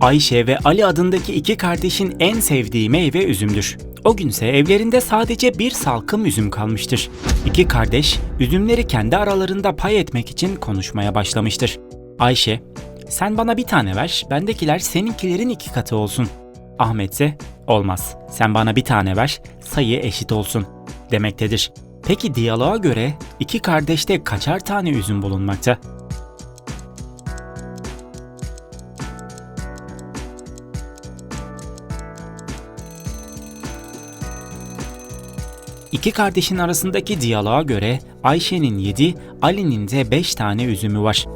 Ayşe ve Ali adındaki iki kardeşin en sevdiği meyve üzümdür. O günse evlerinde sadece bir salkım üzüm kalmıştır. İki kardeş üzümleri kendi aralarında pay etmek için konuşmaya başlamıştır. Ayşe, sen bana bir tane ver, bendekiler seninkilerin iki katı olsun. Ahmet ise, olmaz, sen bana bir tane ver, sayı eşit olsun demektedir. Peki diyaloğa göre iki kardeşte kaçar tane üzüm bulunmakta? İki kardeşin arasındaki diyaloğa göre Ayşe'nin 7, Ali'nin de 5 tane üzümü var.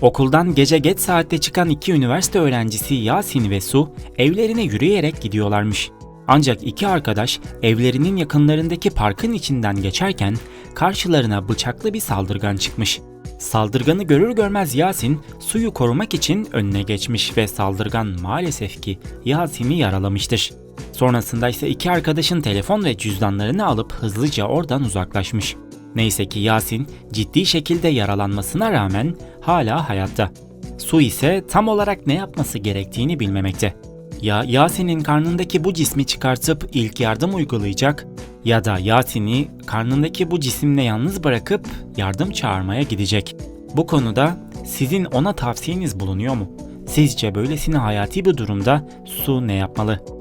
Okuldan gece geç saatte çıkan iki üniversite öğrencisi Yasin ve Su evlerine yürüyerek gidiyorlarmış. Ancak iki arkadaş evlerinin yakınlarındaki parkın içinden geçerken karşılarına bıçaklı bir saldırgan çıkmış. Saldırganı görür görmez Yasin suyu korumak için önüne geçmiş ve saldırgan maalesef ki Yasin'i yaralamıştır. Sonrasında ise iki arkadaşın telefon ve cüzdanlarını alıp hızlıca oradan uzaklaşmış. Neyse ki Yasin ciddi şekilde yaralanmasına rağmen hala hayatta. Su ise tam olarak ne yapması gerektiğini bilmemekte. Ya Yasin'in karnındaki bu cismi çıkartıp ilk yardım uygulayacak ya da Yasin'i karnındaki bu cisimle yalnız bırakıp yardım çağırmaya gidecek. Bu konuda sizin ona tavsiyeniz bulunuyor mu? Sizce böylesine hayati bir durumda Su ne yapmalı?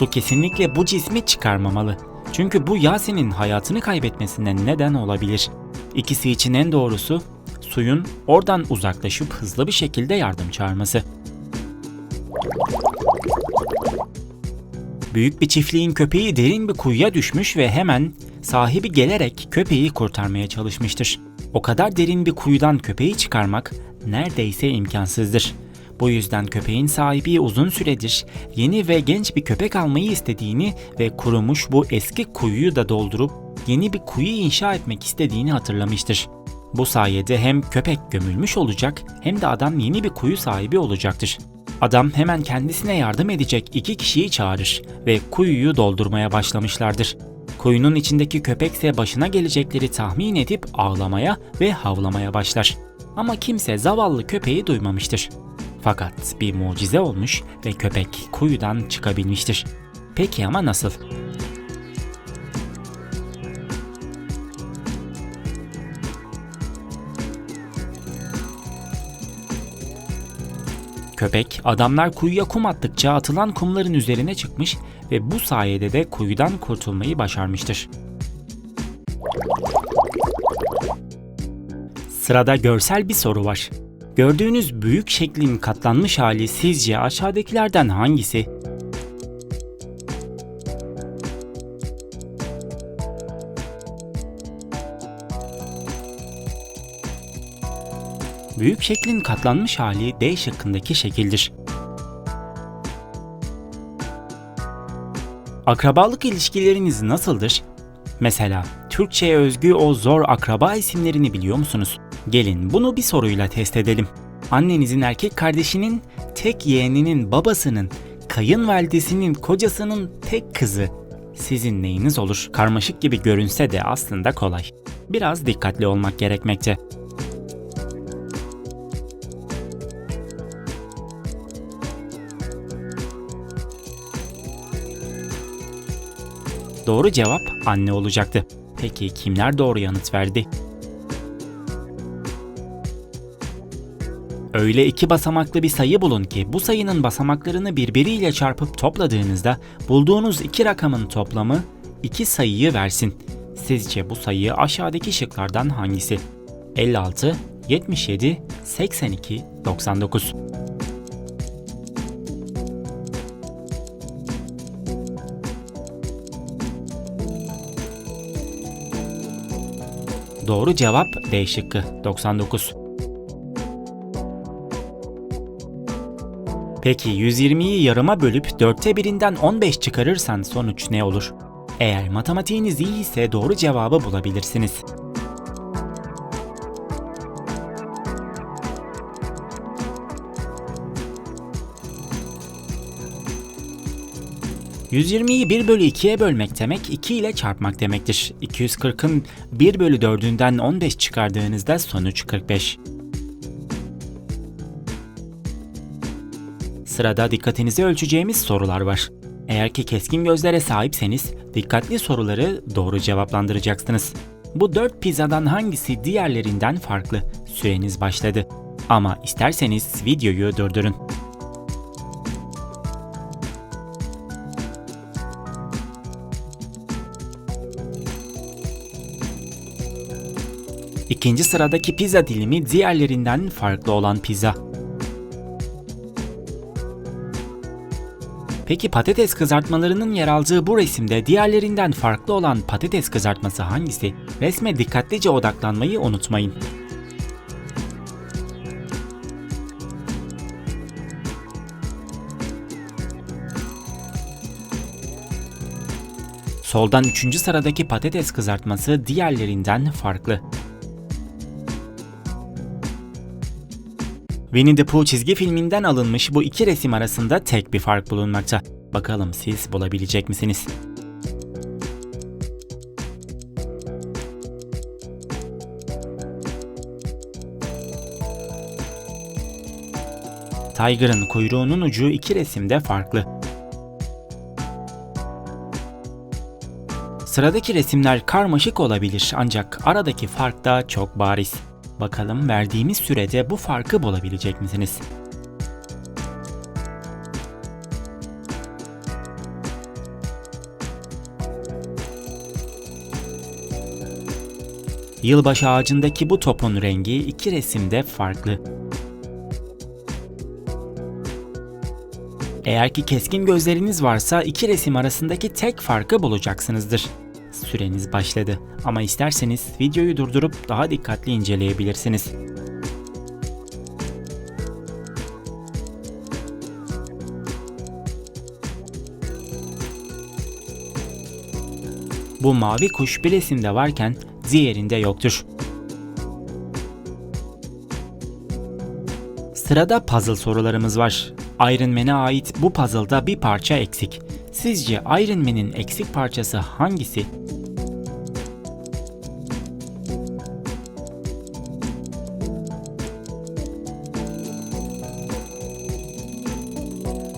Su kesinlikle bu cismi çıkarmamalı. Çünkü bu Yasin'in hayatını kaybetmesine neden olabilir. İkisi için en doğrusu suyun oradan uzaklaşıp hızlı bir şekilde yardım çağırması. Büyük bir çiftliğin köpeği derin bir kuyuya düşmüş ve hemen sahibi gelerek köpeği kurtarmaya çalışmıştır. O kadar derin bir kuyudan köpeği çıkarmak neredeyse imkansızdır. Bu yüzden köpeğin sahibi uzun süredir yeni ve genç bir köpek almayı istediğini ve kurumuş bu eski kuyuyu da doldurup yeni bir kuyu inşa etmek istediğini hatırlamıştır. Bu sayede hem köpek gömülmüş olacak hem de adam yeni bir kuyu sahibi olacaktır. Adam hemen kendisine yardım edecek iki kişiyi çağırır ve kuyuyu doldurmaya başlamışlardır. Kuyunun içindeki köpekse başına gelecekleri tahmin edip ağlamaya ve havlamaya başlar. Ama kimse zavallı köpeği duymamıştır. Fakat bir mucize olmuş ve köpek kuyudan çıkabilmiştir. Peki ama nasıl? Köpek adamlar kuyuya kum attıkça atılan kumların üzerine çıkmış ve bu sayede de kuyudan kurtulmayı başarmıştır. Sırada görsel bir soru var. Gördüğünüz büyük şeklin katlanmış hali sizce aşağıdakilerden hangisi? Büyük şeklin katlanmış hali D şıkkındaki şekildir. Akrabalık ilişkileriniz nasıldır? Mesela Türkçe'ye özgü o zor akraba isimlerini biliyor musunuz? Gelin bunu bir soruyla test edelim. Annenizin erkek kardeşinin, tek yeğeninin babasının, kayınvalidesinin kocasının tek kızı sizin neyiniz olur? Karmaşık gibi görünse de aslında kolay. Biraz dikkatli olmak gerekmekte. Doğru cevap anne olacaktı. Peki kimler doğru yanıt verdi? Öyle iki basamaklı bir sayı bulun ki bu sayının basamaklarını birbiriyle çarpıp topladığınızda bulduğunuz iki rakamın toplamı iki sayıyı versin. Sizce bu sayı aşağıdaki şıklardan hangisi? 56, 77, 82, 99. Doğru cevap D şıkkı 99. Peki 120'yi yarıma bölüp dörtte birinden 15 çıkarırsan sonuç ne olur? Eğer matematiğiniz iyi ise doğru cevabı bulabilirsiniz. 120'yi 1 bölü 2'ye bölmek demek 2 ile çarpmak demektir. 240'ın 1 bölü 4'ünden 15 çıkardığınızda sonuç 45. Sırada dikkatinizi ölçeceğimiz sorular var. Eğer ki keskin gözlere sahipseniz dikkatli soruları doğru cevaplandıracaksınız. Bu 4 pizzadan hangisi diğerlerinden farklı? Süreniz başladı. Ama isterseniz videoyu durdurun. İkinci sıradaki pizza dilimi diğerlerinden farklı olan pizza. Peki patates kızartmalarının yer aldığı bu resimde diğerlerinden farklı olan patates kızartması hangisi? Resme dikkatlice odaklanmayı unutmayın. Soldan 3. sıradaki patates kızartması diğerlerinden farklı. Winnie the Pooh çizgi filminden alınmış bu iki resim arasında tek bir fark bulunmakta. Bakalım siz bulabilecek misiniz? Tiger'ın kuyruğunun ucu iki resimde farklı. Sıradaki resimler karmaşık olabilir ancak aradaki fark da çok bariz. Bakalım verdiğimiz sürede bu farkı bulabilecek misiniz? Yılbaşı ağacındaki bu topun rengi iki resimde farklı. Eğer ki keskin gözleriniz varsa iki resim arasındaki tek farkı bulacaksınızdır. Süreniz başladı ama isterseniz videoyu durdurup daha dikkatli inceleyebilirsiniz. Bu mavi kuş bir resimde varken diğerinde yoktur. Sırada puzzle sorularımız var. Iron Man'e ait bu puzzle'da bir parça eksik. Sizce Iron Man'in eksik parçası hangisi?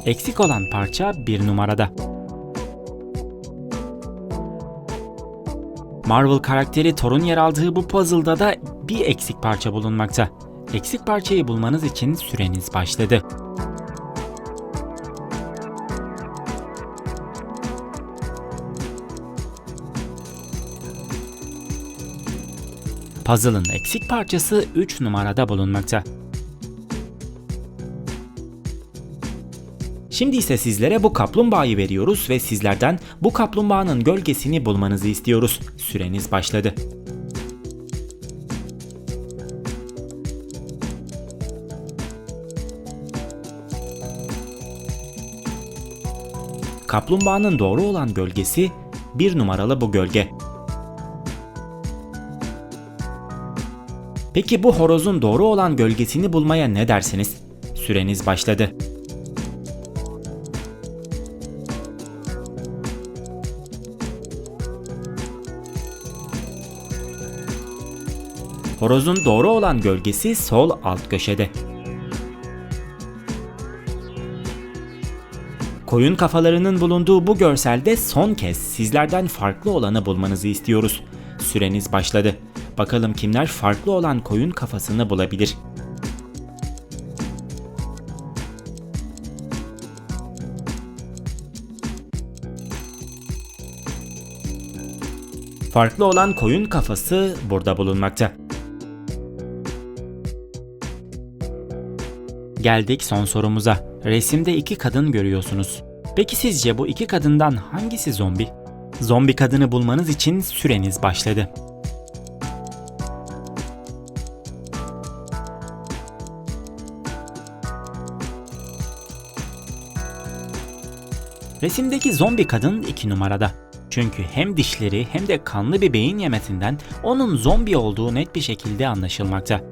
Eksik olan parça bir numarada. Marvel karakteri Thor'un yer aldığı bu puzzle'da da bir eksik parça bulunmakta. Eksik parçayı bulmanız için süreniz başladı. Puzzle'ın eksik parçası 3 numarada bulunmakta. Şimdi ise sizlere bu kaplumbağayı veriyoruz ve sizlerden bu kaplumbağanın gölgesini bulmanızı istiyoruz. Süreniz başladı. Kaplumbağanın doğru olan gölgesi bir numaralı bu gölge. Peki bu horozun doğru olan gölgesini bulmaya ne dersiniz? Süreniz başladı. Horozun doğru olan gölgesi sol alt köşede. Koyun kafalarının bulunduğu bu görselde son kez sizlerden farklı olanı bulmanızı istiyoruz. Süreniz başladı. Bakalım kimler farklı olan koyun kafasını bulabilir. Farklı olan koyun kafası burada bulunmakta. Geldik son sorumuza. Resimde iki kadın görüyorsunuz. Peki sizce bu iki kadından hangisi zombi? Zombi kadını bulmanız için süreniz başladı. Resimdeki zombi kadın 2 numarada. Çünkü hem dişleri hem de kanlı bir beyin yemesinden onun zombi olduğu net bir şekilde anlaşılmakta.